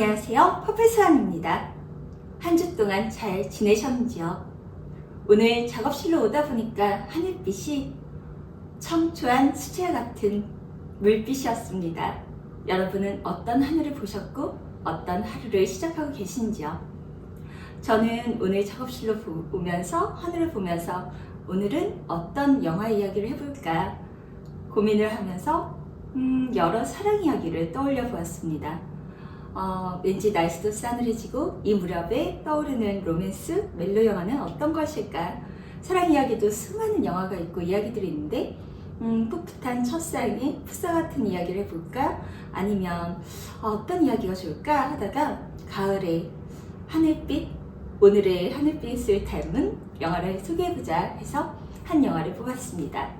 안녕하세요. 퍼플스완입니다. 한 주 동안 잘 지내셨는지요? 오늘 작업실로 오다 보니까 하늘빛이 청초한 수채화 같은 물빛이었습니다. 여러분은 어떤 하늘을 보셨고 어떤 하루를 시작하고 계신지요? 저는 오늘 작업실로 보- 오면서 하늘을 보면서 오늘은 어떤 영화 이야기를 해볼까 고민을 하면서 음, 여러 사랑 이야기를 떠올려 보았습니다. 어, 왠지 날씨도 싸늘해지고 이 무렵에 떠오르는 로맨스 멜로 영화는 어떤 것일까? 사랑 이야기도 수많은 영화가 있고 이야기들이 있는데 음, 풋풋한 첫사랑의 풋사 같은 이야기를 해볼까? 아니면 어, 어떤 이야기가 좋을까 하다가 가을에 하늘빛 오늘의 하늘빛을 닮은 영화를 소개해보자 해서 한 영화를 뽑았습니다.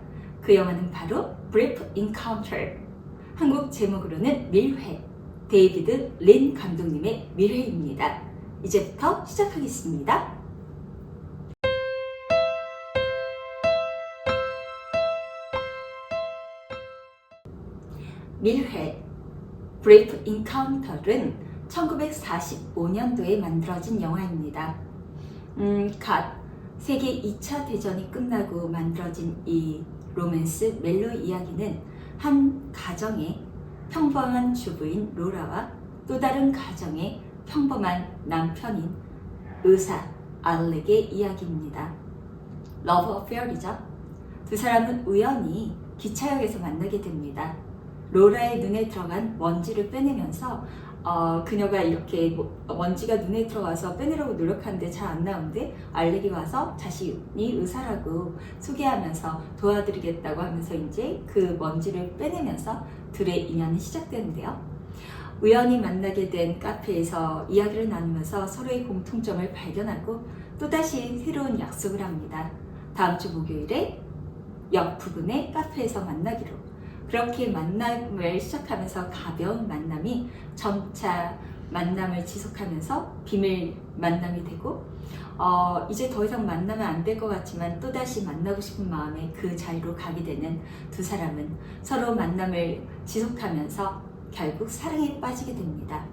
그 영화는 바로 Brief Encounter 한국 제목으로는 밀회 데이비드 린 감독님의 밀회입니다. 이제부터 시작하겠습니다. 밀회 브레이프 인카운터는 1945년도에 만들어진 영화입니다. 음, 갓 세계 2차 대전이 끝나고 만들어진 이 로맨스 멜로 이야기는 한 가정의 평범한 주부인 로라와 또 다른 가정의 평범한 남편인 의사 알렉의 이야기입니다. 러브 어페어이죠. 두 사람은 우연히 기차역에서 만나게 됩니다. 로라의 눈에 들어간 먼지를 빼내면서 어, 그녀가 이렇게 뭐- 먼지가 눈에 들어와서 빼내려고 노력하는데 잘 안 나오는데 알렉이 와서 자신이 의사라고 소개하면서 도와드리겠다고 하면서 이제 그 먼지를 빼내면서 둘의 인연이 시작되는데요. 우연히 만나게 된 카페에서 이야기를 나누면서 서로의 공통점을 발견하고 또다시 새로운 약속을 합니다. 다음 주 목요일에 역 부근의 카페에서 만나기로. 그렇게 만남을 시작하면서 가벼운 만남이 점차 만남을 지속하면서 비밀 만남이 되고 어, 이제 더 이상 만나면 안 될 것 같지만 또다시 만나고 싶은 마음에 그 자리로 가게 되는 두 사람은 서로 만남을 지속하면서 결국 사랑에 빠지게 됩니다.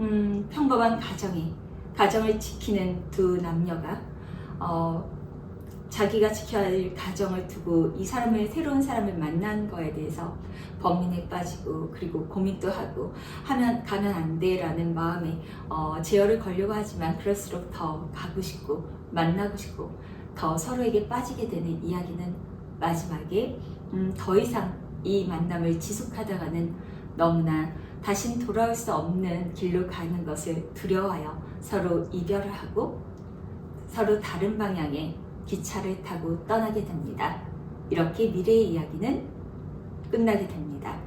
음, 평범한 가정에 가정을 지키는 두 남녀가 어, 자기가 지켜야 할 가정을 두고 이 사람을 새로운 사람을 만난 거에 대해서 범민에 빠지고 그리고 고민도 하고 하면 가면 안 돼라는 마음에 어, 제어를 걸려고 하지만 그럴수록 더 가고 싶고 만나고 싶고 더 서로에게 빠지게 되는 이야기는 마지막에 음, 더 이상 이 만남을 지속하다가는 너무나 다신 돌아올 수 없는 길로 가는 것을 두려워하여 서로 이별을 하고 서로 다른 방향의 기차를 타고 떠나게 됩니다. 이렇게 미래의 이야기는 끝나게 됩니다.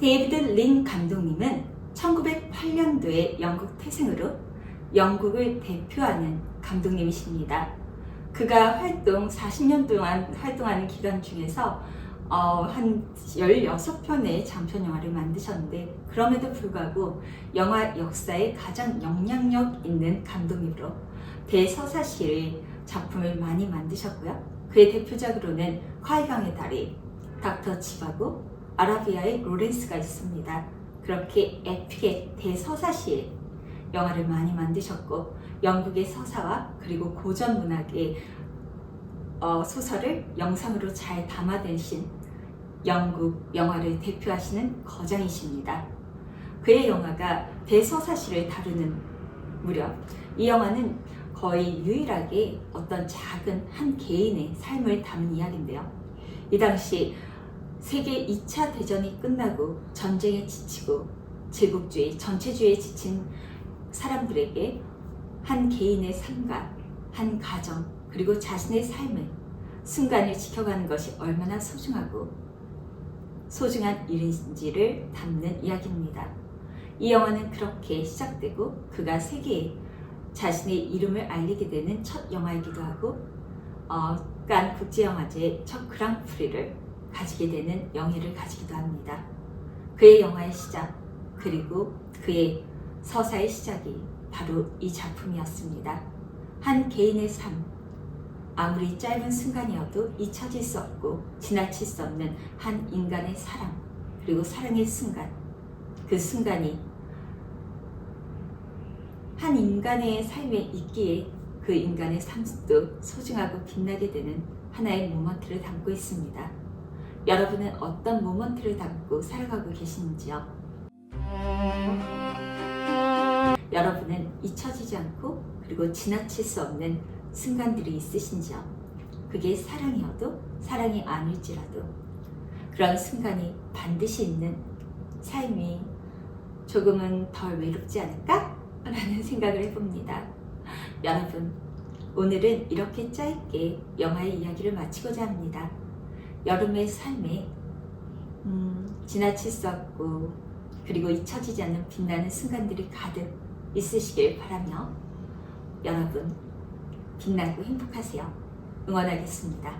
데이비드 린 감독님은 1908년도에 영국 태생으로 영국을 대표하는 감독님이십니다. 그가 활동 40년 동안 활동하는 기간 중에서 어, 한 16편의 장편 영화를 만드셨는데 그럼에도 불구하고 영화 역사에 가장 영향력 있는 감독님으로 대서사시의 작품을 많이 만드셨고요. 그의 대표작으로는 화이강의 다리, 닥터 지바고, 아라비아의 로렌스가 있습니다. 그렇게 에픽의 대서사시의 영화를 많이 만드셨고 영국의 서사와 그리고 고전 문학의 어, 소설을 영상으로 잘 담아내신 영국 영화를 대표하시는 거장이십니다. 그의 영화가 대서사시를 다루는 무렵 이 영화는 거의 유일하게 어떤 작은 한 개인의 삶을 담은 이야기인데요. 이 당시 세계 2차 대전이 끝나고 전쟁에 지치고 제국주의, 전체주의에 지친 사람들에게 한 개인의 삶과 한 가정, 그리고 자신의 삶을 순간을 지켜가는 것이 얼마나 소중하고 소중한 일인지를 담는 이야기입니다. 이 영화는 그렇게 시작되고 그가 세계에 자신의 이름을 알리게 되는 첫 영화이기도 하고 어, 깐 국제영화제 첫 그랑프리를 가지게 되는 영예를 가지기도 합니다. 그의 영화의 시작 그리고 그의 서사의 시작이 바로 이 작품이었습니다. 한 개인의 삶, 아무리 짧은 순간이어도 잊혀질 수 없고 지나칠 수 없는 한 인간의 사랑, 그리고 사랑의 순간, 그 순간이 한 인간의 삶에 있기에 그 인간의 삶도 소중하고 빛나게 되는 하나의 모먼트를 담고 있습니다. 여러분은 어떤 모먼트를 담고 살아가고 계시는지요? 여러분은 잊혀지지 않고 그리고 지나칠 수 없는 순간들이 있으신지요? 그게 사랑이어도 사랑이 아닐지라도 그런 순간이 반드시 있는 삶이 조금은 덜 외롭지 않을까? 라는 생각을 해봅니다. 여러분, 오늘은 이렇게 짧게 영화의 이야기를 마치고자 합니다. 여름의 삶에 음, 없고 그리고 잊혀지지 않는 빛나는 순간들이 가득 있으시길 바라며 여러분 빛나고 행복하세요. 응원하겠습니다.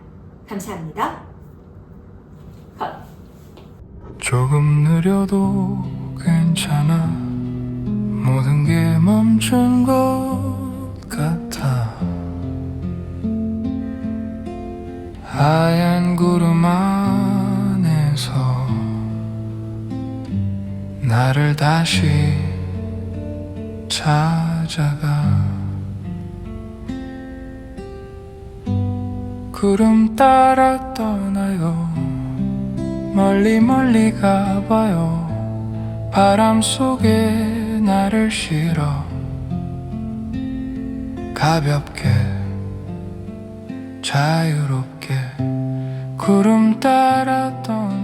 감사합니다. 컷. 조금 느려도 괜찮아 모든 게 멈춘 것 하얀 구름 안에서 나를 다시 찾아가. 구름 따라 떠나요. 멀리 멀리 가봐요. 바람 속에 나를 실어 가볍게 자유롭게 구름 따라 떠나